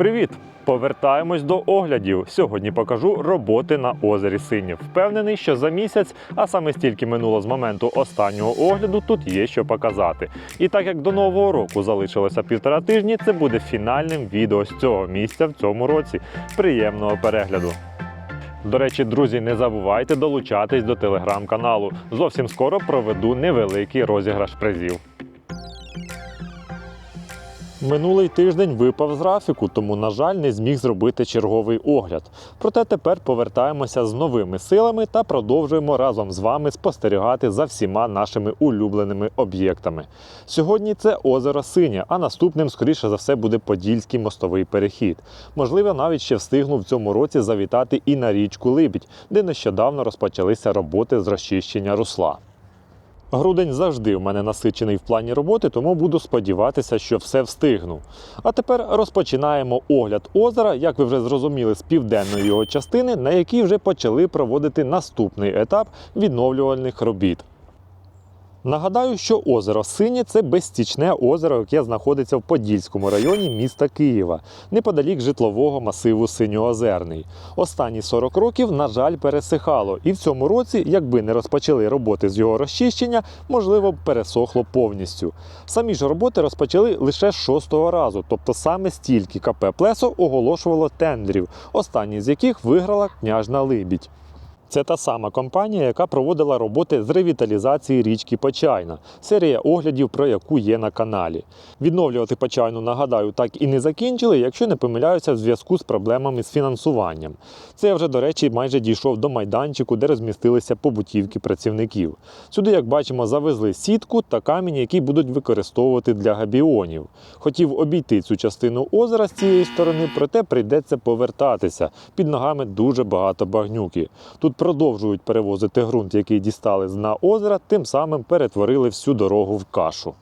Привіт! Повертаємось до оглядів. Сьогодні покажу роботи на озері Синів. Впевнений, що за місяць, а саме стільки минуло з моменту останнього огляду, тут є що показати. І так як до нового року залишилося півтора тижні, це буде фінальним відео з цього місця в цьому році. Приємного перегляду! До речі, друзі, не забувайте долучатись до телеграм-каналу. Зовсім скоро проведу невеликий розіграш призів. Минулий тиждень випав з графіку, тому, на жаль, не зміг зробити черговий огляд. Проте тепер повертаємося з новими силами та продовжуємо разом з вами спостерігати за всіма нашими улюбленими об'єктами. Сьогодні це озеро Синє, а наступним, скоріше за все, буде Подільський мостовий перехід. Можливо, навіть ще встигну в цьому році завітати і на річку Либідь, де нещодавно розпочалися роботи з розчищення русла. Грудень завжди в мене насичений в плані роботи, тому буду сподіватися, що все встигну. А тепер розпочинаємо огляд озера, як ви вже зрозуміли, з південної його частини, на якій вже почали проводити наступний етап відновлювальних робіт. Нагадаю, що озеро Синє це безстічне озеро, яке знаходиться в Подільському районі міста Києва, неподалік житлового масиву Синьоозерний. Останні 40 років, на жаль, пересихало, і в цьому році, якби не розпочали роботи з його розчищення, можливо, б пересохло повністю. Самі ж роботи розпочали лише шостого разу, тобто саме стільки КП Плесо оголошувало тендерів, останній з яких виграла княжна Либідь. Це та сама компанія, яка проводила роботи з ревіталізації річки Почайна, серія оглядів, про яку є на каналі. Відновлювати Почайну, нагадаю, так і не закінчили, якщо не помиляюся в зв'язку з проблемами з фінансуванням. Це вже, до речі, майже дійшов до майданчику, де розмістилися побутівки працівників. Сюди, як бачимо, завезли сітку та камінь, які будуть використовувати для габіонів. Хотів обійти цю частину озера з цієї сторони, проте прийдеться повертатися. Під ногами дуже багато багнюки. Тут продовжують перевозити ґрунт, який дістали з на озера, тим самим перетворили всю дорогу в кашу.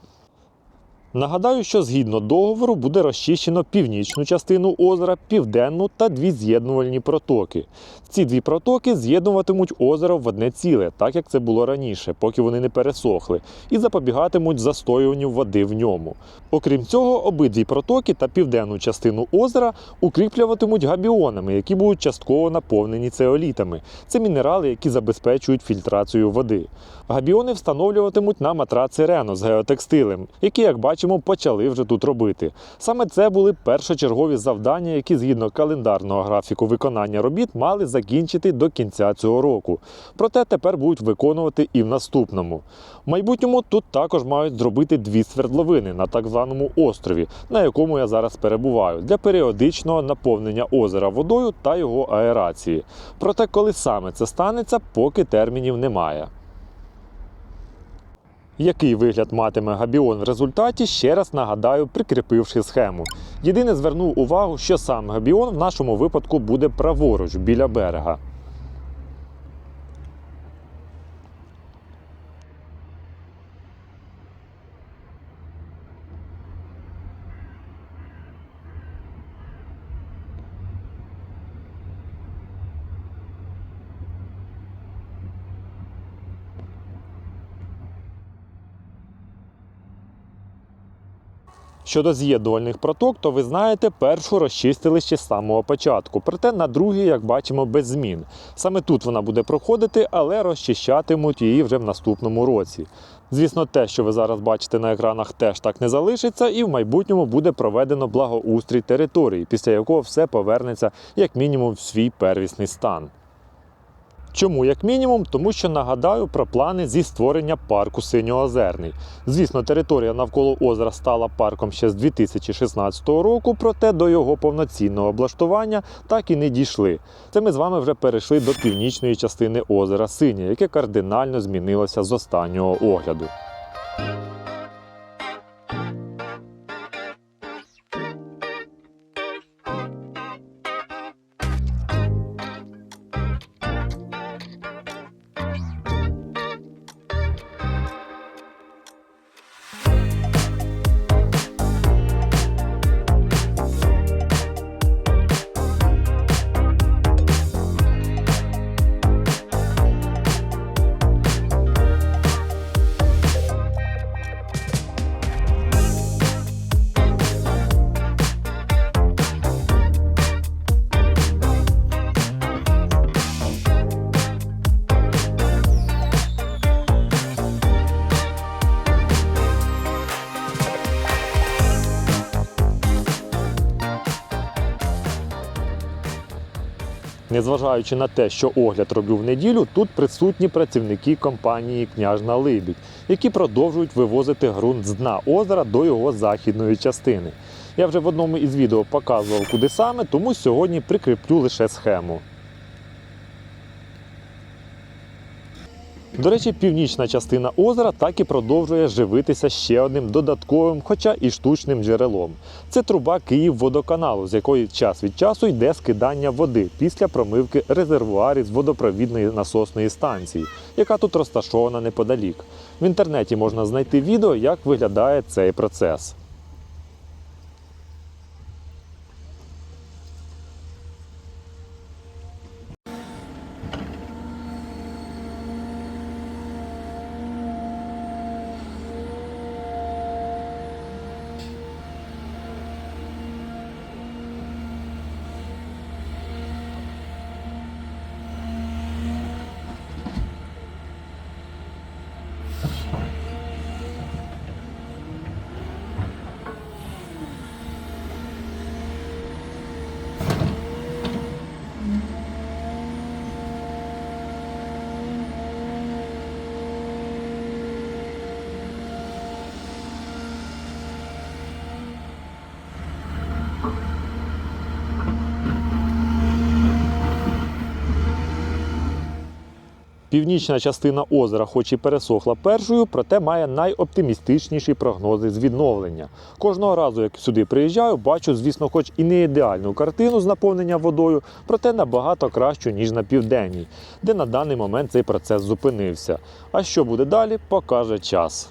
Нагадаю, що згідно договору буде розчищено північну частину озера, південну та дві з'єднувальні протоки. Ці дві протоки з'єднуватимуть озеро в одне ціле, так як це було раніше, поки вони не пересохли, і запобігатимуть застоюванню води в ньому. Окрім цього, обидві протоки та південну частину озера укріплюватимуть габіонами, які будуть частково наповнені цеолітами. Це мінерали, які забезпечують фільтрацію води. Габіони встановлюватимуть на матраци Рено з геотекстилем, які, як бачимо, почали вже тут робити. Саме це були першочергові завдання, які згідно календарного графіку виконання робіт мали закінчити до кінця цього року. Проте тепер будуть виконувати і в наступному. В майбутньому тут також мають зробити дві свердловини на так званому острові, на якому я зараз перебуваю, для періодичного наповнення озера водою та його аерації. Проте, коли саме це станеться, поки термінів немає. Який вигляд матиме габіон в результаті, ще раз нагадаю, прикріпивши схему. Єдине звернув увагу, що сам габіон в нашому випадку буде праворуч біля берега. Щодо з'єднувальних проток, то ви знаєте, першу розчистили ще з самого початку. Проте на другій, як бачимо, без змін. Саме тут вона буде проходити, але розчищатимуть її вже в наступному році. Звісно, те, що ви зараз бачите на екранах, теж так не залишиться, і в майбутньому буде проведено благоустрій території, після якого все повернеться як мінімум в свій первісний стан. Чому як мінімум? Тому що нагадаю про плани зі створення парку Синьоозерний. Звісно, територія навколо озера стала парком ще з 2016 року, проте до його повноцінного облаштування так і не дійшли. Це ми з вами вже перейшли до північної частини озера Синя, яке кардинально змінилося з останнього огляду. Незважаючи на те, що огляд роблю в неділю, тут присутні працівники компанії Княжна Либідь, які продовжують вивозити ґрунт з дна озера до його західної частини. Я вже в одному із відео показував, куди саме, тому сьогодні прикріплю лише схему. До речі, північна частина озера так і продовжує живитися ще одним додатковим, хоча і штучним джерелом. Це труба Київводоканалу, з якої час від часу йде скидання води після промивки резервуарів з водопровідної насосної станції, яка тут розташована неподалік. В інтернеті можна знайти відео, як виглядає цей процес. Північна частина озера, хоч і пересохла першою, проте має найоптимістичніші прогнози з відновлення. Кожного разу, як сюди приїжджаю, бачу, звісно, хоч і не ідеальну картину з наповнення водою, проте набагато кращу, ніж на південній, де на даний момент цей процес зупинився. А що буде далі, покаже час.